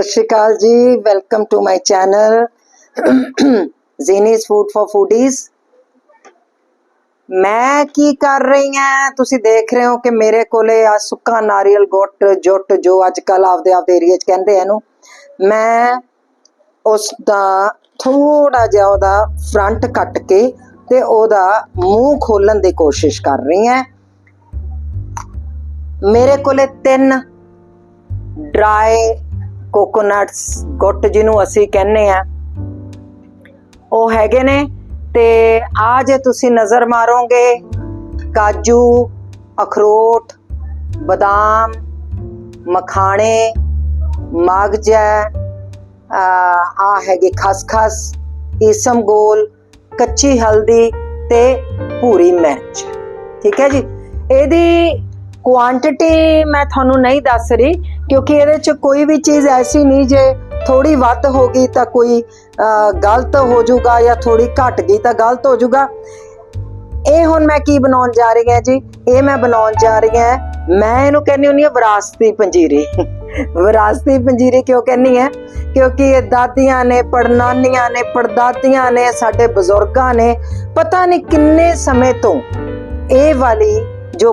ਸਤਿ ਸ਼੍ਰੀ ਅਕਾਲ ਜੀ welcome to my channel Zeenis food for foodies ਮੈਂ ਕੀ ਕਰ ਰਹੀ ਹਾਂ? ਤੁਸੀਂ ਦੇਖ ਰਹੇ ਹੋ ਕਿ ਮੇਰੇ ਕੋਲੇ ਆ ਸੁੱਕਾ ਨਾਰੀਅਲ ਗੁੱਟ, ਜੁੱਟ, ਜੋ ਅੱਜ ਕੱਲ ਆਪਦੇ ਆਪਦੇ ਏਰੀਆ 'ਚ ਕਹਿੰਦੇ ਆ ਇਹਨੂੰ। ਮੈਂ ਉਸ ਦਾ ਥੋੜਾ ਜਿਹਾ ਉਹਦਾ ਫਰੰਟ ਕੱਟ ਕੇ ਤੇ ਉਹਦਾ ਮੂੰਹ ਖੋਲਣ ਦੀ ਕੋਸ਼ਿਸ਼ ਕਰ ਰਹੀ ਹਾਂ। ਮੇਰੇ ਕੋਲੇ ਤਿੰਨ ਡਰਾਈ ਕੋਕੋਨਟਸ ਗੁੱਟ ਜਿਹਨੂੰ ਅਸੀਂ ਕਹਿੰਦੇ ਆ ਉਹ ਹੈਗੇ ਨੇ ਤੇ ਆ ਜੇ ਤੁਸੀਂ ਨਜ਼ਰ ਮਾਰੋਗੇ, ਕਾਜੂ, ਅਖਰੋਟ, ਬਦਾਮ, ਮਖਾਣੇ, ਮਗਜ ਆ ਹੈਗੇ ਖਸਖਸ ਈਸਮਗੋਲ ਕੱਚੀ ਹਲਦੀ ਤੇ ਭੂਰੀ ਮਿਰਚ। ਠੀਕ ਹੈ ਜੀ? ਇਹਦੀ ਕੁਆਂਟੀਟੀ ਮੈਂ ਤੁਹਾਨੂੰ ਨਹੀਂ ਦੱਸ ਰਹੀ। ਕਿਉਂਕਿ ਇਹਦੇ ਚ ਕੋਈ ਵੀ ਚੀਜ਼ ਐਸੀ ਨਹੀਂ ਜੇ ਥੋੜੀ ਵੱਧ ਹੋ ਗਈ ਤਾਂ ਕੋਈ ਅਹ, ਗਲਤ ਹੋ ਜਾਊਗਾ ਜਾਂ ਥੋੜੀ ਘਟ ਗਈ ਤਾਂ ਗਲਤ ਹੋ ਜਾਊਗਾ। ਇਹ ਹੁਣ ਮੈਂ ਕੀ ਬਣਾਉਣ ਜਾ ਰਹੀ ਹਾਂ ਜੀ? ਇਹ ਮੈਂ ਬਣਾਉਣ ਜਾ ਰਹੀ ਹਾਂ ਮੈਂ ਇਹਨੂੰ ਕਹਿੰਦੀ ਹੁੰਦੀ ਹਾਂ ਵਿਰਾਸਤੀ ਪੰਜੀਰੀ। ਵਿਰਾਸਤੀ ਪੰਜੀਰੀ ਕਿਉਂ ਕਹਿੰਦੀ ਹੈ? ਕਿਉਂਕਿ ਇਹ ਦਾਦੀਆਂ ਨੇ ਪੜਨਾਨੀਆਂ ਨੇ ਪੜਦਾਦੀਆਂ ਨੇ ਸਾਡੇ ਬਜ਼ੁਰਗਾਂ ਨੇ ਪਤਾ ਨਹੀਂ ਕਿੰਨੇ ਸਮੇਂ ਤੋਂ ਇਹ ਵਾਲੀ ਜੋ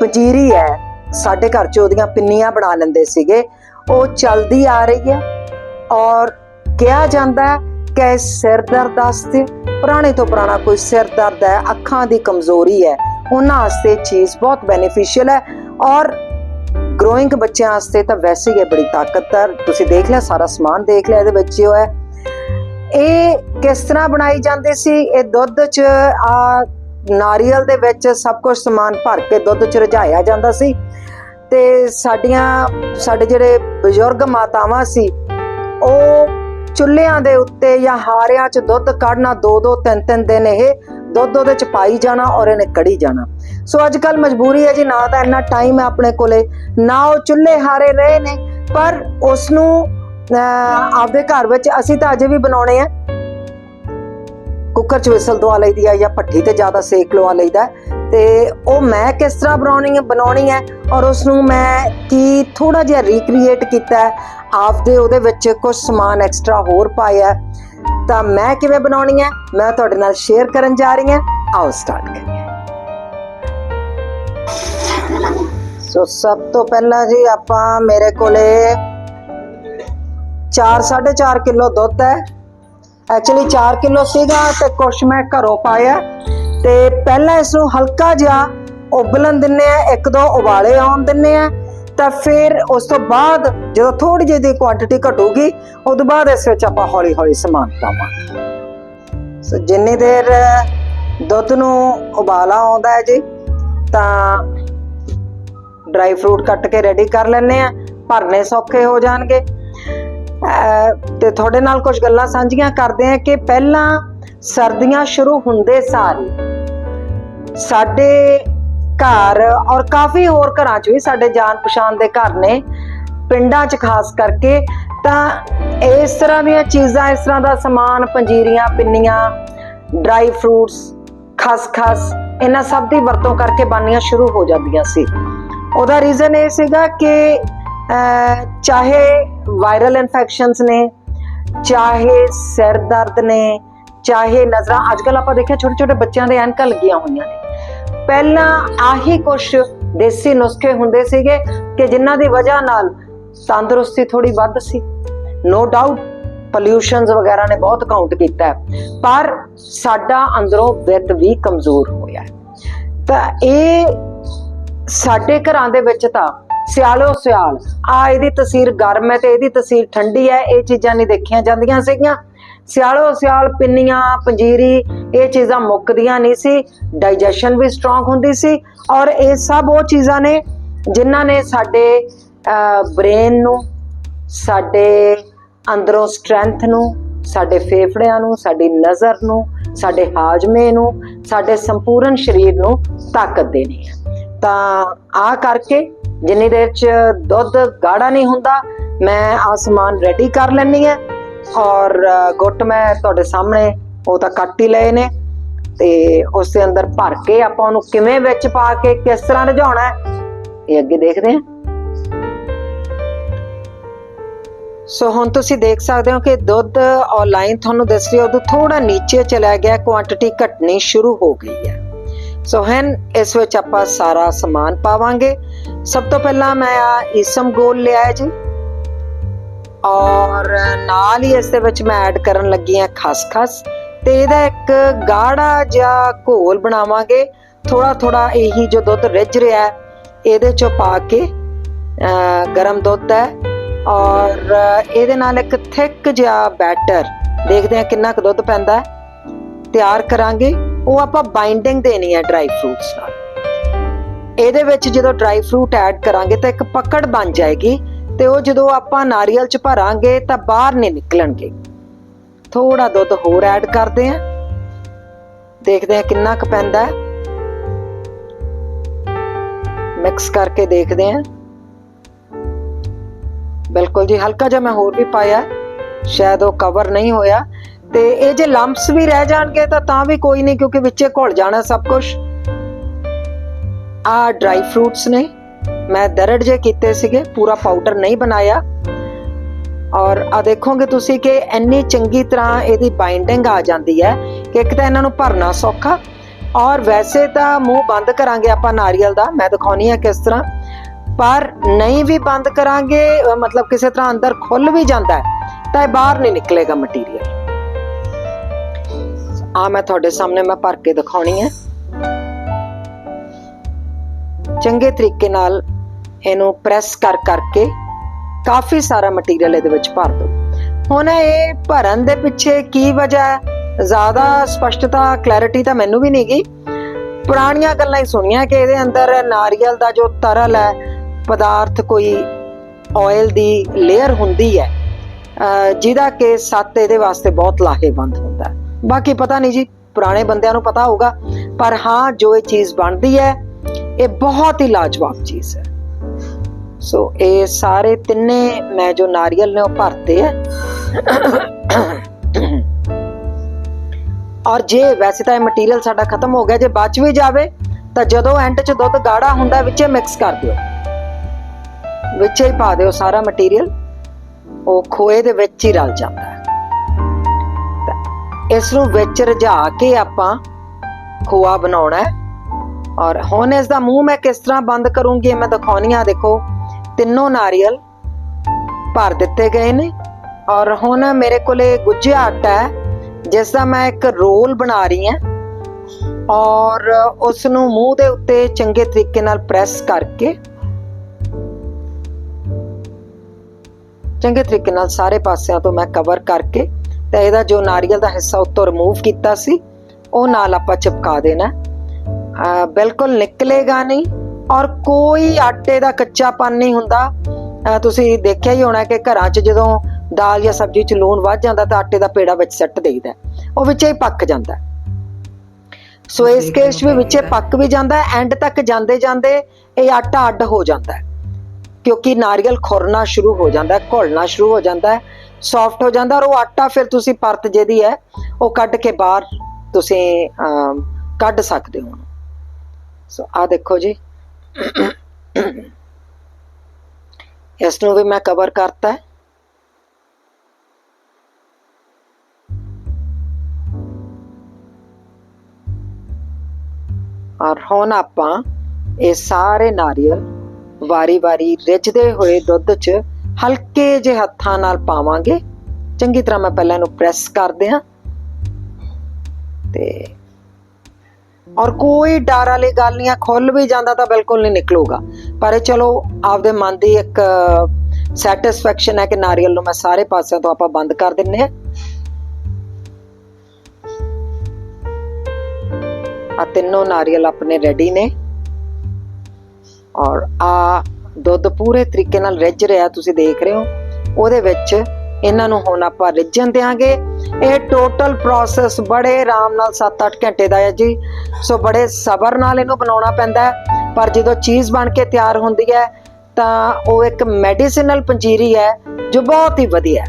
ਪੰਜੀਰੀ ਹੈ ਸਾਡੇ ਘਰ ਚ ਉਹਦੀਆਂ ਪਿੰਨੀਆਂ ਬਣਾ ਲੈਂਦੇ ਸੀਗੇ। ਉਹ ਚੱਲਦੀ ਆ ਰਹੀ ਹੈ ਔਰ ਕਿਹਾ ਜਾਂਦਾ ਹੈ ਕਿ ਸਿਰ ਦਰਦ ਵਾਸਤੇ, ਪੁਰਾਣੇ ਤੋਂ ਪੁਰਾਣਾ ਕੋਈ ਸਿਰ ਦਰਦ ਹੈ, ਅੱਖਾਂ ਦੀ ਕਮਜ਼ੋਰੀ ਹੈ, ਉਹਨਾਂ ਵਾਸਤੇ ਚੀਜ਼ ਬਹੁਤ ਬੈਨੀਫੀਸ਼ੀਅਲ ਹੈ ਔਰ ਗਰੋਇੰਗ ਬੱਚਿਆਂ ਵਾਸਤੇ ਤਾਂ ਵੈਸੇ ਹੀ ਇਹ ਬੜੀ ਤਾਕਤਵਰ, ਤੁਸੀਂ ਦੇਖ ਲਿਆ ਸਾਰਾ ਸਮਾਨ ਦੇਖ ਲਿਆ ਇਹਦੇ ਵਿੱਚ ਜੋ ਹੈ ਇਹ ਕਿਸ ਤਰ੍ਹਾਂ ਬਣਾਈ ਜਾਂਦੀ ਸੀ? ਇਹ ਦੁੱਧ 'ਚ ਆ ਨਾਰੀਅਲ ਦੇ ਵਿੱਚ ਸਭ ਕੁਝ ਸਮਾਨ ਭਰ ਕੇ ਦੁੱਧ 'ਚ ਰਝਾਇਆ ਜਾਂਦਾ ਸੀ। ਤੇ ਸਾਡੀਆਂ ਸਾਡੇ ਜਿਹੜੇ ਬਜ਼ੁਰਗ ਮਾਤਾਵਾਂ ਸੀ ਉਹ ਚੁੱਲ੍ਹਿਆਂ ਦੇ ਉੱਤੇ ਜਾਂ ਹਾਰਿਆਂ 'ਚ ਦੁੱਧ ਕੱਢਣਾ ਦੋ ਦੋ ਤਿੰਨ ਤਿੰਨ ਦਿਨ ਇਹ ਦੁੱਧ ਉਹਦੇ 'ਚ ਪਾਈ ਜਾਣਾ ਔਰ ਇਹਨੇ ਕੜੀ ਜਾਣਾ। ਸੋ ਅੱਜ ਕੱਲ ਮਜਬੂਰੀ ਹੈ ਜੀ ਨਾ ਤਾਂ ਇੰਨਾ ਟਾਈਮ ਹੈ ਆਪਣੇ ਕੋਲੇ ਨਾ ਉਹ ਚੁੱਲ੍ਹੇ ਹਾਰੇ ਰਹੇ ਨੇ ਪਰ ਉਸ ਨੂੰ ਅਹ, ਆਪਦੇ ਘਰ ਵਿੱਚ ਅਸੀਂ ਤਾਂ ਅਜੇ ਵੀ ਬਣਾਉਣੇ ਆ। ਕੁੱਕਰ 'ਚ ਵਿਸਲ ਦਵਾ ਲਈਦੀ ਆ ਜਾਂ ਭੱਠੀ ਤੇ ਜ਼ਿਆਦਾ ਸੇਕ ਲਵਾ ਲਈਦਾ। ਤੇ ਉਹ ਮੈਂ ਕਿਸ ਤਰ੍ਹਾਂ ਬਣਾਉਣੀ ਹੈ ਬਣਾਉਣੀ ਹੈ ਔਰ ਉਸ ਨੂੰ ਮੈਂ ਕੀ ਥੋੜਾ ਜਿਹਾ ਰੀਕ੍ਰੀਏਟ ਕੀਤਾ ਹੈ, ਆਪਦੇ ਉਹਦੇ ਵਿੱਚ ਕੁਝ ਸਮਾਨ ਐਕਸਟਰਾ ਹੋਰ ਪਾਇਆ ਤਾਂ ਮੈਂ ਕਿਵੇਂ ਬਣਾਉਣੀ ਹੈ, ਮੈਂ ਤੁਹਾਡੇ ਨਾਲ ਸ਼ੇਅਰ ਕਰਨ ਜਾ ਰਹੀ ਹਾਂ। ਆਓ ਸਟਾਰਟ ਕਰੀਏ। ਸੋ ਸਭ ਤੋਂ ਪਹਿਲਾਂ ਜੀ ਆਪਾਂ ਮੇਰੇ ਕੋਲੇ 4 4.5 ਕਿਲੋ ਦੁੱਧ ਹੈ। ਐਕਚੁਅਲੀ 4 ਕਿਲੋ ਸੀਗਾ ਤੇ ਕੁਛ ਮੈਂ ਘਰੋਂ ਪਾਇਆ। ਤੇ ਪਹਿਲਾਂ ਇਸ ਨੂੰ ਹਲਕਾ ਜਿਹਾ ਉਬਲਣ ਦਿੰਨੇ ਆ ਇੱਕ ਦੋ ਉਬਾਲੇ ਆਉਣ ਦਿੰਨੇ ਆ ਤਾਂ ਫਿਰ ਉਸ ਤੋਂ ਬਾਅਦ ਜਦੋਂ ਥੋੜੀ ਜਿਹੀ ਦੀ ਕੁਆਂਟੀਟੀ ਘਟੂਗੀ, ਉਸ ਤੋਂ ਬਾਅਦ ਇਸ ਵਿੱਚ ਆਪਾਂ ਹੌਲੀ ਹੌਲੀ ਸਮਾਨ ਪਾਵਾਂਗੇ। ਸੋ ਜਿੰਨੀ ਦੇਰ ਦੁੱਧ ਨੂੰ ਉਬਾਲਾ ਆਉਂਦਾ ਹੈ ਜੀ, ਤਾਂ ਡਰਾਈ ਫਰੂਟ ਕੱਟ ਕੇ ਰੈਡੀ ਕਰ ਲੈਣੇ ਆ ਭਰਨੇ ਸੌਖੇ ਹੋ ਜਾਣਗੇ। ਅਹ, ਤੇ ਤੁਹਾਡੇ ਨਾਲ ਕੁਝ ਗੱਲਾਂ ਸਾਂਝੀਆਂ ਕਰਦੇ ਆ ਕਿ ਪਹਿਲਾਂ ਸਰਦੀਆਂ ਸ਼ੁਰੂ ਹੁੰਦੇ ਸਾਰ ਸਾਡੇ ਘਰ ਔਰ ਕਾਫੀ ਹੋਰ ਘਰਾਂ 'ਚ ਵੀ ਸਾਡੇ ਜਾਣ ਪਛਾਣ ਦੇ ਘਰ ਨੇ, ਪਿੰਡਾਂ 'ਚ ਖਾਸ ਕਰਕੇ, ਤਾਂ ਇਸ ਤਰ੍ਹਾਂ ਦੀਆਂ ਚੀਜ਼ਾਂ, ਇਸ ਤਰ੍ਹਾਂ ਦਾ ਸਮਾਨ, ਪੰਜੀਰੀਆਂ, ਪਿੰਨੀਆਂ ਡਰਾਈ ਫਰੂਟਸ ਖਸਖਸ ਇਹਨਾਂ ਸਭ ਦੀ ਵਰਤੋਂ ਕਰਕੇ ਬਣਨੀਆਂ ਸ਼ੁਰੂ ਹੋ ਜਾਂਦੀਆਂ ਸੀ। ਉਹਦਾ ਰੀਜ਼ਨ ਇਹ ਸੀਗਾ ਕਿ ਚਾਹੇ ਵਾਇਰਲ ਇਨਫੈਕਸ਼ਨਸ ਨੇ, ਚਾਹੇ ਸਿਰ ਦਰਦ ਨੇ, ਚਾਹੇ ਨਜ਼ਰਾਂ ਅੱਜਕੱਲ ਆਪਾਂ ਦੇਖਿਆ ਛੋਟੇ ਛੋਟੇ ਬੱਚਿਆਂ ਦੇ ਐਨਕਾਂ ਲੱਗੀਆਂ ਹੋਈਆਂ ਨੇ। ਪਹਿਲਾਂ ਆਹੀ ਕੁਛ ਦੇਸੀ ਨੁਸਖੇ ਹੁੰਦੇ ਸੀਗੇ ਕਿ ਜਿਨ੍ਹਾਂ ਦੀ ਵਜ੍ਹਾ ਨਾਲ ਤੰਦਰੁਸਤੀ ਥੋੜੀ ਵੱਧ ਸੀ। ਨੋ ਡਾਊਟ ਪੋਲਿਊਸ਼ਨਸ ਵਗੈਰਾ ਨੇ ਬਹੁਤ ਕਾਊਂਟ ਕੀਤਾ ਹੈ। ਪਰ ਸਾਡਾ ਅੰਦਰੋਂ ਵਿੱਤ ਵੀ ਕਮਜ਼ੋਰ ਹੋਇਆ ਤਾਂ ਇਹ ਸਾਡੇ ਘਰਾਂ ਦੇ ਵਿੱਚ ਤਾਂ ਸਿਆਲੋ ਸਿਆਲ, ਆ ਇਹਦੀ ਤਸੀਰ ਗਰਮ ਹੈ ਤੇ ਇਹਦੀ ਤਸੀਰ ਠੰਡੀ ਹੈ, ਇਹ ਚੀਜ਼ਾਂ ਨਹੀਂ ਦੇਖੀਆਂ ਜਾਂਦੀਆਂ ਸੀਗੀਆਂ। ਸਿਆਲੋ ਸਿਆਲ, ਪਿੰਨੀਆਂ, ਪੰਜੀਰੀ, ਇਹ ਚੀਜ਼ਾਂ ਮੁੱਕਦੀਆਂ ਨਹੀਂ ਸੀ ਡਾਈਜੈਸ਼ਨ ਵੀ ਸਟਰੋਂਗ ਹੁੰਦੀ ਸੀ ਔਰ ਇਹ ਸਭ ਉਹ ਚੀਜ਼ਾਂ ਨੇ ਜਿਨ੍ਹਾਂ ਨੇ ਸਾਡੇ ਬ੍ਰੇਨ ਨੂੰ, ਸਾਡੇ ਅੰਦਰੋਂ ਸਟਰੈਂਥ ਨੂੰ, ਸਾਡੇ ਫੇਫੜਿਆਂ ਨੂੰ, ਸਾਡੀ ਨਜ਼ਰ ਨੂੰ, ਸਾਡੇ ਹਾਜ਼ਮੇ ਨੂੰ, ਸਾਡੇ ਸੰਪੂਰਨ ਸਰੀਰ ਨੂੰ ਤਾਕਤ ਦੇਣੀ ਹੈ। ਤਾਂ ਆ ਕਰਕੇ ਜਿੰਨੀ ਦੇਰ ਚ ਦੁੱਧ ਗਾੜਾ ਨਹੀਂ ਹੁੰਦਾ, ਮੈਂ ਆਸਮਾਨ ਰੈਡੀ ਕਰ ਲੈਣੀ ਹੈ। ਔਰ ਗੁੱਟ ਮੈਂ ਤੁਹਾਡੇ ਸਾਹਮਣੇ, ਉਹ ਤਾਂ ਕੱਟ ਹੀ ਲਏ ਨੇ। ਤੇ ਉਸ ਦੇ ਅੰਦਰ ਭਰ ਕੇ ਆਪਾਂ ਉਹਨੂੰ ਕਿਵੇਂ ਵਿੱਚ ਪਾ ਕੇ ਕਿਸ ਤਰ੍ਹਾਂ ਰਝਾਉਣਾ ਹੈ, ਇਹ ਅੱਗੇ ਦੇਖਦੇ ਹਾਂ। ਸੋ ਹੁਣ ਤੁਸੀਂ ਦੇਖ ਸਕਦੇ ਹੋ ਕਿ ਦੁੱਧ ਆਨਲਾਈਨ ਤੁਹਾਨੂੰ ਦੱਸ ਰਹੀ ਉਦੋਂ ਥੋੜਾ ਨੀਚੇ ਚਲਾ ਗਿਆ ਕੁਆਂਟੀਟੀ ਘਟਣੀ ਸ਼ੁਰੂ ਹੋ ਗਈ ਹੈ। ਸੋ ਹਨ ਇਸ ਵਿੱਚ ਆਪਾਂ ਸਾਰਾ ਸਮਾਨ ਪਾਵਾਂਗੇ। ਸਭ ਤੋਂ ਪਹਿਲਾਂ ਮੈਂ ਆ ਇਸਮ ਗੋਲ ਲਿਆ ਜੀ। ਔਰ ਨਾਲ ਹੀ ਇਸ ਦੇ ਵਿੱਚ ਮੈਂ ਐਡ ਕਰਨ ਲੱਗੀ ਆ ਖਸਖਸ ਤੇ ਇਹਦਾ ਇੱਕ ਗਾੜਾ ਜਿਹਾ ਘੋਲ ਬਣਾਵਾਂਗੇ। ਥੋੜਾ ਥੋੜਾ ਇਹੀ ਜੋ ਦੁੱਧ ਰਿੱਝ ਰਿਹਾ ਇਹਦੇ ਚੋਂ ਪਾ ਕੇ ਗਰਮ ਦੁੱਧ ਹੈ ਔਰ ਇਹਦੇ ਨਾਲ ਇੱਕ ਥਿਕ ਜਿਹਾ ਬੈਟਰ, ਦੇਖਦੇ ਹਾਂ ਕਿੰਨਾ ਕੁ ਦੁੱਧ ਪੈਂਦਾ ਤਿਆਰ ਕਰਾਂਗੇ। ਉਹ ਆਪਾਂ ਬਾਈਂਡਿੰਗ ਦੇਣੀ ਹੈ ਡਰਾਈ ਫਰੂਟਸ ਨਾਲ। ਇਹਦੇ ਵਿੱਚ ਜਦੋਂ ਡਰਾਈ ਫਰੂਟ ਐਡ ਕਰਾਂਗੇ ਤਾਂ ਇੱਕ ਪਕੜ ਬਣ ਜਾਏਗੀ। ਤੇ ਉਹ ਜਦੋਂ ਆਪਾਂ ਨਾਰੀਅਲ ਚ ਭਰਾਂਗੇ ਤਾਂ ਬਾਹਰ ਨਹੀਂ ਨਿਕਲਣਗੇ। ਥੋੜਾ ਦੁੱਧ ਹੋਰ ਐਡ ਕਰਦੇ ਹਾਂ। ਦੇਖਦੇ ਹਾਂ ਕਿੰਨਾ ਕੁ ਪੈਂਦਾ ਮਿਕਸ ਕਰਕੇ ਦੇਖਦੇ ਹਾਂ। ਬਿਲਕੁਲ ਜੀ, ਹਲਕਾ ਜਿਹਾ ਮੈਂ ਹੋਰ ਵੀ ਪਾਇਆ। ਸ਼ਾਇਦ ਉਹ ਕਵਰ ਨਹੀਂ ਹੋਇਆ। ਤੇ ਇਹ ਜੇ ਲੰਪਸ ਵੀ ਰਹਿ ਜਾਣਗੇ ਤਾਂ ਤਾਂ ਵੀ ਕੋਈ ਨਹੀਂ, ਕਿਉਂਕਿ ਵਿੱਚੇ ਘੁਲ ਜਾਣਾ ਸਭ ਕੁਝ ਆ ਡਰਾਈ ਫਰੂਟਸ ਨੇ। ਮੈਂ ਦਰੜ ਜੇ ਕੀਤੇ ਸੀਗੇ, ਪੂਰਾ ਪਾਊਡਰ ਨਹੀਂ ਬਣਾਇਆ। ਔਰ ਆ ਦੇਖੋਗੇ ਤੁਸੀਂ ਕਿ ਇੰਨੀ ਚੰਗੀ ਤਰ੍ਹਾਂ ਇਹਦੀ ਬਾਈਂਡਿੰਗ ਆ ਜਾਂਦੀ ਹੈ ਕਿ ਇੱਕ ਤਾਂ ਇਹਨਾਂ ਨੂੰ ਭਰਨਾ ਸੌਖਾ। ਔਰ ਵੈਸੇ ਤਾਂ ਮੂੰਹ ਬੰਦ ਕਰਾਂਗੇ ਆਪਾਂ ਨਾਰੀਅਲ ਦਾ, ਮੈਂ ਦਿਖਾਉਣੀ ਆ ਕਿਸ ਤਰ੍ਹਾਂ। ਪਰ ਨਹੀਂ ਵੀ ਬੰਦ ਕਰਾਂਗੇ ਮਤਲਬ ਕਿਸੇ ਤਰ੍ਹਾਂ ਅੰਦਰ ਖੁੱਲ ਵੀ ਜਾਂਦਾ ਹੈ, ਤਾਂ ਇਹ ਬਾਹਰ ਨਹੀਂ ਨਿਕਲੇਗਾ ਮਟੀਰੀਅਲ ਆ ਮੈਂ ਤੁਹਾਡੇ ਸਾਹਮਣੇ ਮੈਂ ਭਰ ਕੇ ਦਿਖਾਉਣੀ ਹੈ। ਚੰਗੇ ਤਰੀਕੇ ਨਾਲ ਇਹਨੂੰ ਪ੍ਰੈਸ ਕਰ ਕਰਕੇ ਕਾਫੀ ਸਾਰਾ ਮਟੀਰੀਅਲ ਇਹਦੇ ਵਿੱਚ ਭਰ ਦਿਓ। ਹੁਣ ਇਹ ਭਰਨ ਦੇ ਪਿੱਛੇ ਕੀ ਵਜ੍ਹਾ ਹੈ? ਜ਼ਿਆਦਾ ਸਪਸ਼ਟਤਾ ਕਲੈਰਿਟੀ ਤਾਂ ਮੈਨੂੰ ਵੀ ਨਹੀਂ ਗਈ। ਪੁਰਾਣੀਆਂ ਗੱਲਾਂ ਹੀ ਸੁਣੀਆਂ ਕਿ ਇਹਦੇ ਅੰਦਰ ਨਾਰੀਅਲ ਦਾ ਜੋ ਤਰਲ ਹੈ, ਪਦਾਰਥ ਕੋਈ ਆਇਲ ਦੀ ਲੇਅਰ ਹੁੰਦੀ ਹੈ ਜਿਹਦਾ ਕਿ ਸੱਤ ਇਹਦੇ ਵਾਸਤੇ ਬਹੁਤ ਲਾਹੇਵੰਦ ਹੁੰਦਾ ਹੈ। ਬਾਕੀ ਪਤਾ ਨਹੀਂ ਜੀ, ਪੁਰਾਣੇ ਬੰਦਿਆਂ ਨੂੰ ਪਤਾ ਹੋਊਗਾ, ਪਰ ਹਾਂ, ਜੋ ਇਹ ਚੀਜ਼ ਬਣਦੀ ਹੈ, ਇਹ ਬਹੁਤ ਹੀ ਲਾਜਵਾਬ ਚੀਜ਼ ਹੈ। ਸੋ ਇਹ ਸਾਰੇ ਤਿੰਨੇ ਮੈਂ ਜੋ ਨਾਰੀਅਲ ਨੇ ਉਹ ਭਰਤੇ ਹੈ ਔਰ ਜੇ ਵੈਸੇ ਤਾਂ ਇਹ ਮਟੀਰੀਅਲ ਸਾਡਾ ਖਤਮ ਹੋ ਗਿਆ, ਜੇ ਬਚ ਵੀ ਜਾਵੇ, ਤਾਂ ਜਦੋਂ ਐਂਡ 'ਚ ਦੁੱਧ ਗਾੜਾ ਹੁੰਦਾ, ਵਿੱਚੇ ਮਿਕਸ ਕਰ ਦਿਓ। ਵਿੱਚੇ ਹੀ ਪਾ ਦਿਓ ਸਾਰਾ ਮਟੀਰੀਅਲ ਉਹ ਖੋਏ ਦੇ ਵਿੱਚ ਹੀ ਰਲ ਜਾਂਦਾ ਹੈ। ਇਸ ਨੂੰ ਵਿੱਚ ਰਝਾ ਕੇ ਆਪਾਂ ਖੋਆ ਬਣਾਉਣਾ ਹੈ। ਔਰ ਹੁਣ ਇਸ ਦਾ ਮੂੰਹ ਮੈਂ ਕਿਸ ਤਰ੍ਹਾਂ ਬੰਦ ਕਰੂੰਗੀ ਮੈਂ ਦਿਖਾਉਣੀ ਆ, ਦੇਖੋ। ਤਿੰਨੋਂ ਨਾਰੀਅਲ ਭਰ ਦਿੱਤੇ ਗਏ ਨੇ। ਔਰ ਹੁਣ ਮੇਰੇ ਕੋਲੇ ਗੁੱਝਿਆ ਆਟਾ ਹੈ, ਜਿਸ ਦਾ ਮੈਂ ਇੱਕ ਰੋਲ ਬਣਾ ਰਹੀ ਹਾਂ। ਔਰ ਉਸ ਨੂੰ ਮੂੰਹ ਦੇ ਉੱਤੇ ਚੰਗੇ ਤਰੀਕੇ ਨਾਲ ਪ੍ਰੈਸ ਕਰਕੇ, ਚੰਗੇ ਤਰੀਕੇ ਨਾਲ ਸਾਰੇ ਪਾਸਿਆਂ ਤੋਂ ਮੈਂ ਕਵਰ ਕਰਕੇ ਤੇ ਇਹਦਾ ਜੋ ਨਾਰੀਅਲ ਦਾ ਹਿੱਸਾ ਉੱਤੋਂ ਰਿਮੂਵ ਕੀਤਾ ਸੀ, ਉਹ ਨਾਲ ਆਪਾਂ ਚਿਪਕਾ ਦੇਣਾ ਅਹ ਬਿਲਕੁਲ ਨਿਕਲੇਗਾ ਨਹੀਂ। ਔਰ ਕੋਈ ਆਟੇ ਦਾ ਕੱਚਾਪਨ ਨਹੀਂ ਹੁੰਦਾ। ਤੁਸੀਂ ਦੇਖਿਆ ਹੀ ਹੋਣਾ ਕਿ ਘਰਾਂ 'ਚ ਜਦੋਂ ਦਾਲ ਜਾਂ ਸਬਜ਼ੀ 'ਚ ਲੂਣ ਵੱਧ ਜਾਂਦਾ ਤਾਂ ਆਟੇ ਦਾ ਪੇੜਾ ਵਿੱਚ ਸੱਟ ਦੇਈਦਾ। ਉਹ ਵਿੱਚੇ ਹੀ ਪੱਕ ਜਾਂਦਾ। ਸੋ ਇਸ ਕੇਸ ਵੀ ਵਿੱਚੇ ਪੱਕ ਵੀ ਜਾਂਦਾ ਐਂਡ ਤੱਕ ਜਾਂਦੇ ਜਾਂਦੇ ਇਹ ਆਟਾ ਅੱਡ ਹੋ ਜਾਂਦਾ ਕਿਉਂਕਿ ਨਾਰੀਅਲ ਖੁਰਨਾ ਸ਼ੁਰੂ ਹੋ ਜਾਂਦਾ ਘੁਲਣਾ ਸ਼ੁਰੂ ਹੋ ਜਾਂਦਾ ਹੈ ਸੌਫਟ ਹੋ ਜਾਂਦਾ ਔਰ ਉਹ ਆਟਾ ਫਿਰ ਤੁਸੀਂ ਪਰਤ ਜਿਹਦੀ ਹੈ ਉਹ ਕੱਢ ਕੇ ਬਾਹਰ ਤੁਸੀਂ ਕੱਢ ਸਕਦੇ ਹੋ। ਸੋ ਆ ਦੇਖੋ ਜੀ। ਇਸ ਨੂੰ ਵੀ ਮੈਂ ਕਵਰ ਕਰਤਾ ਹੈ। ਔਰ ਹੁਣ ਆਪਾਂ ਇਹ ਸਾਰੇ ਨਾਰੀਅਲ ਵਾਰੀ-ਵਾਰੀ ਰਿੱਝਦੇ ਹੋਏ ਦੁੱਧ 'ਚ ਹਲਕੇ ਜਿਹੇ ਹੱਥਾਂ ਨਾਲ ਪਾਵਾਂਗੇ। ਚੰਗੀ ਤਰ੍ਹਾਂ ਮੈਂ ਪਹਿਲਾਂ ਇਹਨੂੰ ਪ੍ਰੈਸ ਕਰਦੇ ਹਾਂ। ਤੇ ਔਰ ਕੋਈ ਡਰ ਵਾਲੀ ਗੱਲ ਨਹੀਂ ਆ, ਖੁੱਲ ਵੀ ਜਾਂਦਾ ਤਾਂ ਬਿਲਕੁਲ ਨਹੀਂ ਨਿਕਲੂਗਾ। ਪਰ ਚਲੋ, ਆਪਦੇ ਮਨ ਦੀ ਇੱਕ ਸੈਟੀਸਫੈਕਸ਼ਨ ਹੈ ਕਿ ਨਾਰੀਅਲ ਨੂੰ ਮੈਂ ਸਾਰੇ ਪਾਸਿਆਂ ਤੋਂ ਆਪਾਂ ਬੰਦ ਕਰ ਦਿੰਨੇ ਆ। ਆ ਤਿੰਨੋਂ ਨਾਰੀਅਲ ਆਪਣੇ ਰੈਡੀ ਨੇ। ਔਰ ਆ ਦੁੱਧ ਪੂਰੇ ਤਰੀਕੇ ਨਾਲ ਰਿੱਝ ਰਿਹਾ, ਤੁਸੀਂ ਦੇਖ ਰਹੇ ਹੋ। ਉਹਦੇ ਵਿੱਚ ਇਹਨਾਂ ਨੂੰ ਹੁਣ ਆਪਾਂ ਰਿੱਝਣ ਦੇਾਂਗੇ ਇਹ ਟੋਟਲ ਪ੍ਰੋਸੈਸ ਬੜੇ ਆਰਾਮ ਨਾਲ 7-8 ਘੰਟੇ ਦਾ ਹੈ ਜੀ। ਸੋ ਬੜੇ ਸਬਰ ਨਾਲ ਇਹਨੂੰ ਬਣਾਉਣਾ ਪੈਂਦਾ ਹੈ। ਪਰ ਜਦੋਂ ਚੀਜ਼ ਬਣ ਕੇ ਤਿਆਰ ਹੁੰਦੀ ਹੈ, ਤਾਂ ਉਹ ਇੱਕ ਮੈਡੀਸਿਨਲ ਪੰਜੀਰੀ ਹੈ, ਜੋ ਬਹੁਤ ਹੀ ਵਧੀਆ ਹੈ।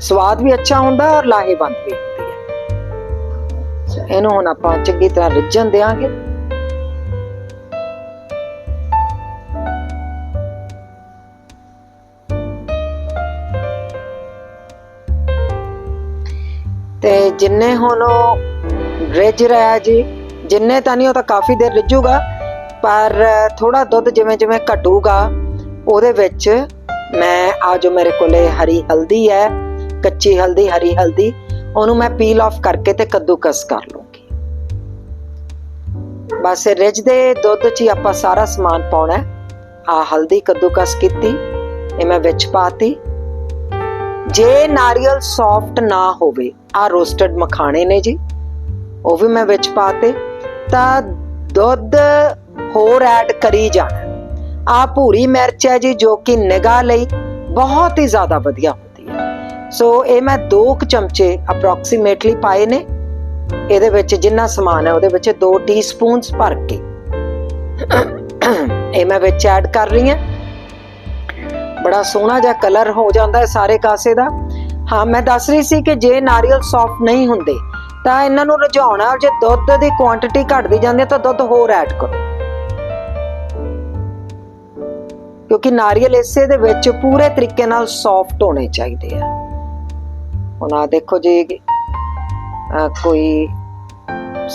ਸਵਾਦ ਵੀ ਅੱਛਾ ਹੁੰਦਾ ਔਰ ਲਾਹੇਵੰਦ ਵੀ ਹੁੰਦੀ ਹੈ। ਇਹਨੂੰ ਹੁਣ ਆਪਾਂ ਚੰਗੀ ਤਰ੍ਹਾਂ ਰਿੱਝਣ ਦੇਾਂਗੇ ਤੇ ਜਿੰਨੇ ਹੁਣ ਉਹ ਰਿੱਝ ਰਿਹਾ ਜੀ, ਜਿੰਨੇ ਤਾਂ ਨਹੀਂ ਉਹ ਤਾਂ ਕਾਫੀ ਦੇਰ ਰਿੱਝੂਗਾ, ਪਰ ਥੋੜਾ ਦੁੱਧ ਜਿਵੇਂ ਜਿਵੇਂ ਘਟੂਗਾ, ਉਹਦੇ ਵਿੱਚ ਮੈਂ ਆ ਜੋ ਮੇਰੇ ਕੋਲੇ ਹਰੀ ਹਲਦੀ ਹੈ, ਕੱਚੀ ਹਲਦੀ, ਹਰੀ ਹਲਦੀ, ਉਹਨੂੰ ਮੈਂ ਪੀਲ ਆਫ ਕਰਕੇ ਤੇ ਕੱਦੂਕਸ ਕਰ ਲੂੰਗੀ। ਬਸ ਇਹ ਰਿੱਝਦੇ ਦੁੱਧ 'ਚ ਹੀ ਆਪਾਂ ਸਾਰਾ ਸਮਾਨ ਪਾਉਣਾ ਆ ਹਲਦੀ ਕੱਦੂਕਸ ਕੀਤੀ, ਇਹ ਮੈਂ ਵਿੱਚ ਪਾਤੀ। ਜੇ ਨਾਰੀਅਲ ਸੌਫਟ ਨਾ ਹੋਵੇ ਆ ਰੋਸਟਡ ਮਖਾਣੇ ਨੇ ਜੀ। ਉਹ ਵੀ ਮੈਂ ਵਿੱਚ ਪਾਤੇ। ਤਾਂ ਦੁੱਧ ਹੋਰ ਐਡ ਕਰੀ ਜਾਣਾ। ਆ ਭੂਰੀ ਮਿਰਚ ਹੈ ਜੀ, ਜੋ ਕਿ ਨਿਗਾਹ ਲਈ ਬਹੁਤ ਹੀ ਜ਼ਿਆਦਾ ਵਧੀਆ ਹੁੰਦੀ ਹੈ। ਸੋ ਇਹ ਮੈਂ 2 ਚਮਚੇ ਅਪਰੋਕਸੀਮੇਟਲੀ ਪਾਏ ਨੇ। ਇਹਦੇ ਵਿੱਚ ਜਿੰਨਾ ਸਮਾਨ ਹੈ, ਉਹਦੇ ਵਿੱਚ 2 ਟੀਸਪੂਨਸ ਭਰ ਕੇ। ਇਹ ਮੈਂ ਵਿੱਚ ਐਡ ਕਰ ਰਹੀ ਹਾਂ। ਬੜਾ ਸੋਹਣਾ ਜਿਹਾ ਕਲਰ ਹੋ ਜਾਂਦਾ ਹੈ ਸਾਰੇ ਕਾਸੇ ਦਾ। ਹਾਂ, ਮੈਂ ਦੱਸ ਰਹੀ ਸੀ ਕਿ ਜੇ ਨਾਰੀਅਲ ਸੌਫਟ ਨਹੀਂ ਹੁੰਦੇ, ਤਾਂ ਇਹਨਾਂ ਨੂੰ ਰਝਾਉਣਾ ਜੇ ਦੁੱਧ ਦੀ ਕੁਆਂਟੀਟੀ ਘਟਦੀ ਜਾਂਦੀ ਹੈ ਤਾਂ ਦੁੱਧ ਹੋਰ ਐਡ ਕਰੋ। ਕਿਉਂਕਿ ਨਾਰੀਅਲ ਇਸੇ ਦੇ ਵਿੱਚ ਪੂਰੇ ਤਰੀਕੇ ਨਾਲ ਸੌਫਟ ਹੋਣੇ ਚਾਹੀਦੇ ਆ। ਹੁਣ ਆ ਦੇਖੋ ਜੀ ਕੋਈ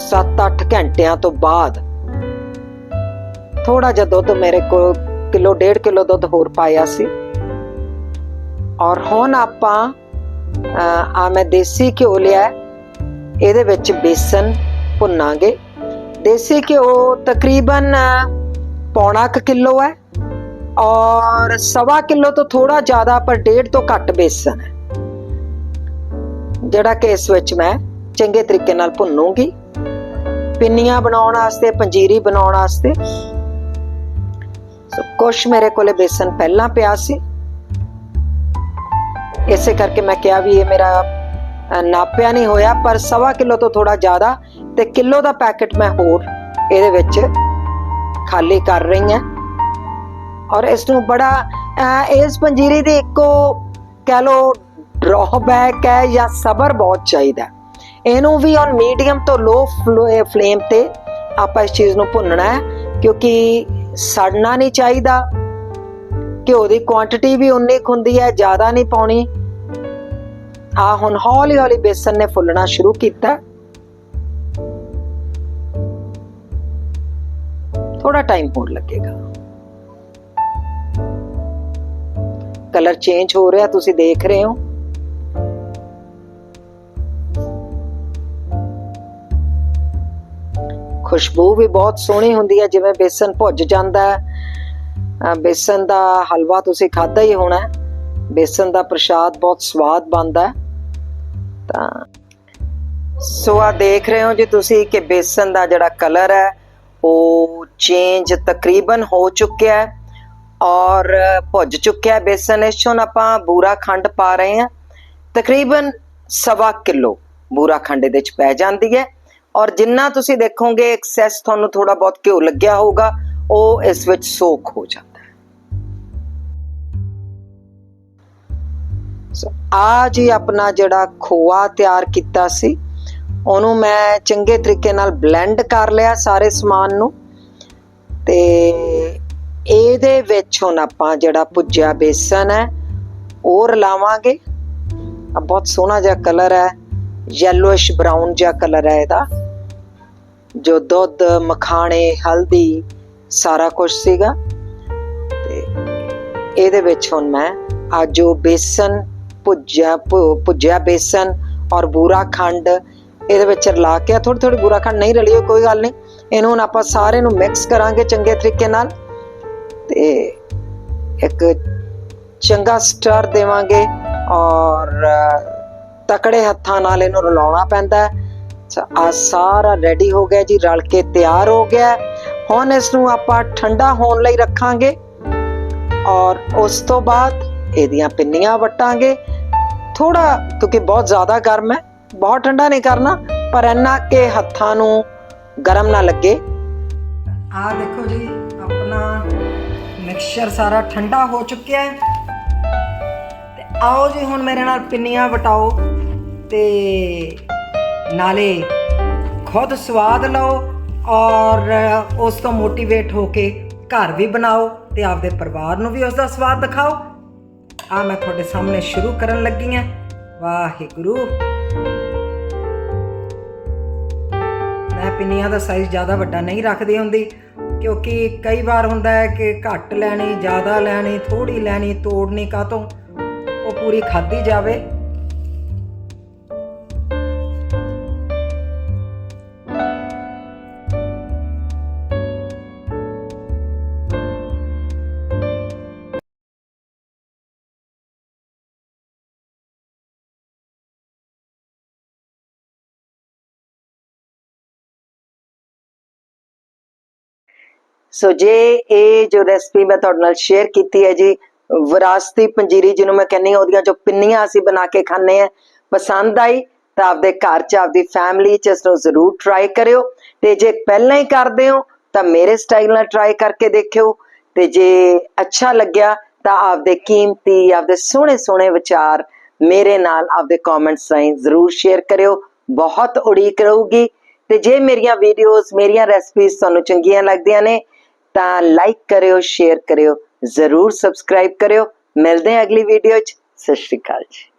7-8 ਘੰਟਿਆਂ ਤੋਂ ਬਾਅਦ ਥੋੜਾ ਜਿਹਾ ਦੁੱਧ ਮੇਰੇ ਕੋਲ ਕਿਲੋ, ਡੇਢ ਕਿਲੋ ਦੁੱਧ ਹੋਰ ਪਾਇਆ ਸੀ। ਔਰ ਹੁਣ ਆਪਾਂ ਆ ਮੈਂ ਦੇਸੀ ਘਿਓ ਲਿਆ ਇਹਦੇ ਵਿੱਚ ਬੇਸਨ ਭੁੰਨਾਂਗੇ। ਦੇਸੀ ਘਿਓ ਤਕਰੀਬਨ ਪੌਣਾ ਕੁ ਕਿਲੋ ਹੈ। ਔਰ ਸਵਾ ਕਿਲੋ ਤੋਂ ਥੋੜਾ ਜ਼ਿਆਦਾ ਪਰ ਡੇਢ ਤੋਂ ਘੱਟ ਬੇਸਨ ਹੈ। ਜਿਹੜਾ ਕਿ ਇਸ ਵਿੱਚ ਮੈਂ ਚੰਗੇ ਤਰੀਕੇ ਨਾਲ ਭੁੰਨੂਗੀ। ਪਿੰਨੀਆਂ ਬਣਾਉਣ ਵਾਸਤੇ, ਪੰਜੀਰੀ ਬਣਾਉਣ ਵਾਸਤੇ। ਸੋ ਕੁਛ ਮੇਰੇ ਕੋਲੇ ਬੇਸਨ ਪਹਿਲਾਂ ਪਿਆ ਸੀ। ਇਸੇ ਕਰਕੇ ਮੈਂ ਕਿਹਾ ਵੀ ਇਹ ਮੇਰਾ ਨਾਪਿਆ ਨਹੀਂ ਹੋਇਆ, ਪਰ ਸਵਾ ਕਿਲੋ ਤੋਂ ਥੋੜਾ ਜ਼ਿਆਦਾ ਤੇ ਕਿਲੋ ਦਾ ਪੈਕੇਟ ਮੈਂ ਹੋਰ ਇਹਦੇ ਵਿੱਚ ਖਾਲੀ ਕਰ ਰਹੀ ਹਾਂ। ਔਰ ਇਸ ਨੂੰ ਬੜਾ ਇਸ ਪੰਜੀਰੀ ਦੀ ਇੱਕੋ ਕਹਿ ਲੋ ਡਰਾਬੈਕ ਹੈ ਜਾਂ ਸਬਰ ਬਹੁਤ ਚਾਹੀਦਾ। ਇਹਨੂੰ ਵੀ ਔਨ ਮੀਡੀਅਮ ਤੋਂ ਲੋ ਫਲੇਮ ਤੇ ਆਪਾਂ ਇਸ ਚੀਜ਼ ਨੂੰ ਭੁੰਨਣਾ ਹੈ, ਕਿਉਂਕਿ ਸੜਨਾ ਨਹੀਂ ਚਾਹੀਦਾ। ਘਿਓ ਦੀ ਕੁਆਂਟੀਟੀ ਵੀ ਉਨੀ ਕੁ ਹੁੰਦੀ ਹੈ, ਜ਼ਿਆਦਾ ਨਹੀਂ ਪਾਉਣੀ। ਆ ਹੁਣ ਹੌਲੀ ਹੌਲੀ ਬੇਸਨ ਨੇ ਫੁੱਲਣਾ ਸ਼ੁਰੂ ਕੀਤਾ। ਥੋੜਾ ਟਾਈਮ ਹੋਰ ਲੱਗੇਗਾ। ਕਲਰ ਚੇਂਜ ਹੋ ਰਿਹਾ, ਤੁਸੀਂ ਦੇਖ ਰਹੇ ਹੋ। ਖੁਸ਼ਬੂ ਵੀ ਬਹੁਤ ਸੋਹਣੀ ਹੁੰਦੀ ਹੈ, ਜਿਵੇਂ ਬੇਸਨ ਭੁੱਜ ਜਾਂਦਾ ਹੈ। ਬੇਸਨ ਦਾ ਹਲਵਾ ਤੁਸੀਂ ਖਾਦਾ ਹੀ ਹੋਣਾ ਹੈ। ਬੇਸਨ ਦਾ ਪ੍ਰਸ਼ਾਦ ਬਹੁਤ ਸਵਾਦ ਬਣਦਾ ਤਾਂ ਸੋ ਆ ਦੇਖ ਰਹੇ ਹੋ ਜੀ ਤੁਸੀਂ ਕਿ ਬੇਸਨ ਦਾ ਜਿਹੜਾ ਕਲਰ ਹੈ, ਉਹ ਚੇਂਜ ਤਕਰੀਬਨ ਹੋ ਚੁੱਕਿਆ ਹੈ ਔਰ ਭੁੱਜ ਚੁੱਕਿਆ ਬੇਸਨ। ਇਸ 'ਚ ਆਪਾਂ ਬੂਰਾ ਖੰਡ ਪਾ ਰਹੇ ਹਾਂ। ਤਕਰੀਬਨ ਸਵਾ ਕਿਲੋ ਬੂਰਾ ਖੰਡ ਇਹਦੇ ਚ ਪੈ ਜਾਂਦੀ ਹੈ। ਔਰ ਜਿੰਨਾ ਤੁਸੀਂ ਦੇਖੋਗੇ ਐਕਸੈਸ ਤੁਹਾਨੂੰ ਥੋੜਾ ਬਹੁਤ ਘਿਓ ਲੱਗਿਆ ਹੋਊਗਾ, ਉਹ ਇਸ ਵਿੱਚ ਸੋਖ ਹੋ ਜਾਂਦਾ। ਸੋ ਆ ਜੀ ਆਪਣਾ ਜਿਹੜਾ ਖੋਆ ਤਿਆਰ ਕੀਤਾ ਸੀ, ਉਹਨੂੰ ਮੈਂ ਚੰਗੇ ਤਰੀਕੇ ਨਾਲ ਬਲੈਂਡ ਕਰ ਲਿਆ ਸਾਰੇ ਸਮਾਨ ਨੂੰ ਤੇ ਇਹਦੇ ਵਿੱਚ ਹੁਣ ਆਪਾਂ ਜਿਹੜਾ ਭੁੱਜਿਆ ਬੇਸਨ ਹੈ, ਉਹ ਰਲਾਵਾਂਗੇ। ਆ ਬਹੁਤ ਸੋਹਣਾ ਜਿਹਾ ਕਲਰ ਹੈ ਯੈਲੋਇਸ਼ ਬਰਾਊਨ ਜਿਹਾ ਕਲਰ ਹੈ ਇਹਦਾ। ਜੋ ਦੁੱਧ, ਮਖਾਣੇ, ਹਲਦੀ, ਸਾਰਾ ਕੁਝ ਸੀਗਾ। ਤੇ ਇਹਦੇ ਵਿੱਚ ਹੁਣ ਮੈਂ ਆ ਜੋ ਬੇਸਨ ਭੁੱਜਿਆ, ਭੁ- ਭੁੱਜਿਆ ਬੇਸਨ ਔਰ ਬੂਰਾ ਖੰਡ ਇਹਦੇ ਵਿੱਚ ਰਲਾ ਕੇ ਥੋੜੀ ਥੋੜੀ ਬੂਰਾ ਖੰਡ ਨਹੀਂ ਰਲੀ ਕੋਈ ਗੱਲ ਨਹੀਂ। ਇਹਨੂੰ ਹੁਣ ਆਪਾਂ ਸਾਰੇ ਨੂੰ ਮਿਕਸ ਕਰਾਂਗੇ ਚੰਗੇ ਤਰੀਕੇ ਨਾਲ। ਤੇ ਇੱਕ ਚੰਗਾ ਸਟਰ ਦੇਵਾਂਗੇ ਔਰ ਤਕੜੇ ਹੱਥਾਂ ਨਾਲ ਇਹਨੂੰ ਰਲਾਉਣਾ ਪੈਂਦਾ ਹੈ। ਆ ਸਾਰਾ ਰੈਡੀ ਹੋ ਗਿਆ ਜੀ, ਰਲ ਕੇ ਤਿਆਰ ਹੋ ਗਿਆ ਹੁਣ ਇਸ ਨੂੰ ਆਪਾਂ ਠੰਡਾ ਹੋਣ ਲਈ ਰੱਖਾਂਗੇ ਔਰ ਉਸ ਤੋਂ ਬਾਅਦ ਇਹਦੀਆਂ ਪਿੰਨੀਆਂ ਵਟਾਂਗੇ। ਥੋੜਾ ਕਿਉਂਕਿ ਬਹੁਤ ਜ਼ਿਆਦਾ ਗਰਮ ਹੈ, ਬਹੁਤ ਠੰਡਾ ਨਹੀਂ ਕਰਨਾ, ਪਰ ਇੰਨਾ ਕਿ ਹੱਥਾਂ ਨੂੰ ਗਰਮ ਨਾ ਲੱਗੇ। ਆ ਦੇਖੋ ਜੀ, ਆਪਣਾ ਮਿਕਸਚਰ ਸਾਰਾ ਠੰਡਾ ਹੋ ਚੁੱਕਿਆ ਹੈ। ਤੇ ਆਓ ਜੀ ਹੁਣ ਮੇਰੇ ਨਾਲ ਪਿੰਨੀਆਂ ਵਟਾਓ ਤੇ ਨਾਲੇ ਖੁਦ ਸਵਾਦ ਲਓ ਔਰ ਉਸ ਤੋਂ ਮੋਟੀਵੇਟ ਹੋ ਕੇ ਘਰ ਵੀ ਬਣਾਓ ਤੇ ਆਪਦੇ ਪਰਿਵਾਰ ਨੂੰ ਵੀ ਉਸ ਦਾ ਸਵਾਦ ਦਿਖਾਓ। ਆ ਮੈਂ ਤੁਹਾਡੇ ਸਾਹਮਣੇ ਸ਼ੁਰੂ ਕਰਨ ਲੱਗੀ ਆ ਵਾਹਿਗੁਰੂ। ਮੈਂ ਪਿੰਨੀਆਂ ਦਾ ਸਾਈਜ਼ ਜ਼ਿਆਦਾ ਵੱਡਾ ਨਹੀਂ ਰੱਖਦੀ ਹੁੰਦੀ, ਕਿਉਂਕਿ ਕਈ ਵਾਰ ਹੁੰਦਾ ਹੈ ਕਿ ਘੱਟ ਲੈਣੀ, ਜ਼ਿਆਦਾ ਲੈਣੀ ਥੋੜੀ ਲੈਣੀ, ਤੋੜਨੀ ਕਾਤੋਂ ਉਹ ਪੂਰੀ ਖਾਦੀ ਜਾਵੇ। ਸੋ ਜੇ ਇਹ ਜੋ ਰੈਸਪੀ ਮੈਂ ਤੁਹਾਡੇ ਨਾਲ ਸ਼ੇਅਰ ਕੀਤੀ ਹੈ ਜੀ, ਵਿਰਾਸਤੀ ਪੰਜੀਰੀ ਜਿਹਨੂੰ ਮੈਂ ਕਹਿੰਨੀ ਹਾਂ, ਉਹਦੀਆਂ ਜੋ ਪਿੰਨੀਆਂ ਅਸੀਂ ਬਣਾ ਕੇ ਖਾਂਦੇ ਆ ਪਸੰਦ ਆਈ ਤਾਂ ਆਪਦੇ ਘਰ 'ਚ, ਆਪਦੀ ਫੈਮਿਲੀ 'ਚ ਇਸ ਨੂੰ ਜ਼ਰੂਰ ਟਰਾਈ ਕਰਿਓ। ਤੇ ਜੇ ਪਹਿਲਾਂ ਹੀ ਕਰਦੇ ਹੋ, ਤਾਂ ਮੇਰੇ ਸਟਾਈਲ ਨਾਲ ਟਰਾਈ ਕਰਕੇ ਦੇਖਿਓ। ਤੇ ਜੇ ਅੱਛਾ ਲੱਗਿਆ, ਤਾਂ ਆਪਦੇ ਕੀਮਤੀ, ਆਪਦੇ ਸੋਹਣੇ ਸੋਹਣੇ ਵਿਚਾਰ ਮੇਰੇ ਨਾਲ ਆਪਦੇ ਕਮੈਂਟਸ ਰਾਹੀਂ ਜ਼ਰੂਰ ਸ਼ੇਅਰ ਕਰਿਓ। ਬਹੁਤ ਉਡੀਕ ਰਹੂਗੀ। ਤੇ ਜੇ ਮੇਰੀਆਂ ਵੀਡੀਓਜ਼ ਮੇਰੀਆਂ ਰੈਸਪੀਜ਼ ਤੁਹਾਨੂੰ ਚੰਗੀਆਂ ਲੱਗਦੀਆਂ ਨੇ ਤਾਂ ਲਾਈਕ ਕਰਿਓ ਸ਼ੇਅਰ ਕਰਿਓ, ਜ਼ਰੂਰ ਸਬਸਕ੍ਰਾਈਬ ਕਰਿਓ। ਮਿਲਦੇ ਹਾਂ ਅਗਲੀ ਵੀਡੀਓ 'ਚ। ਸਤਿ ਸ਼੍ਰੀ ਅਕਾਲ ਜੀ।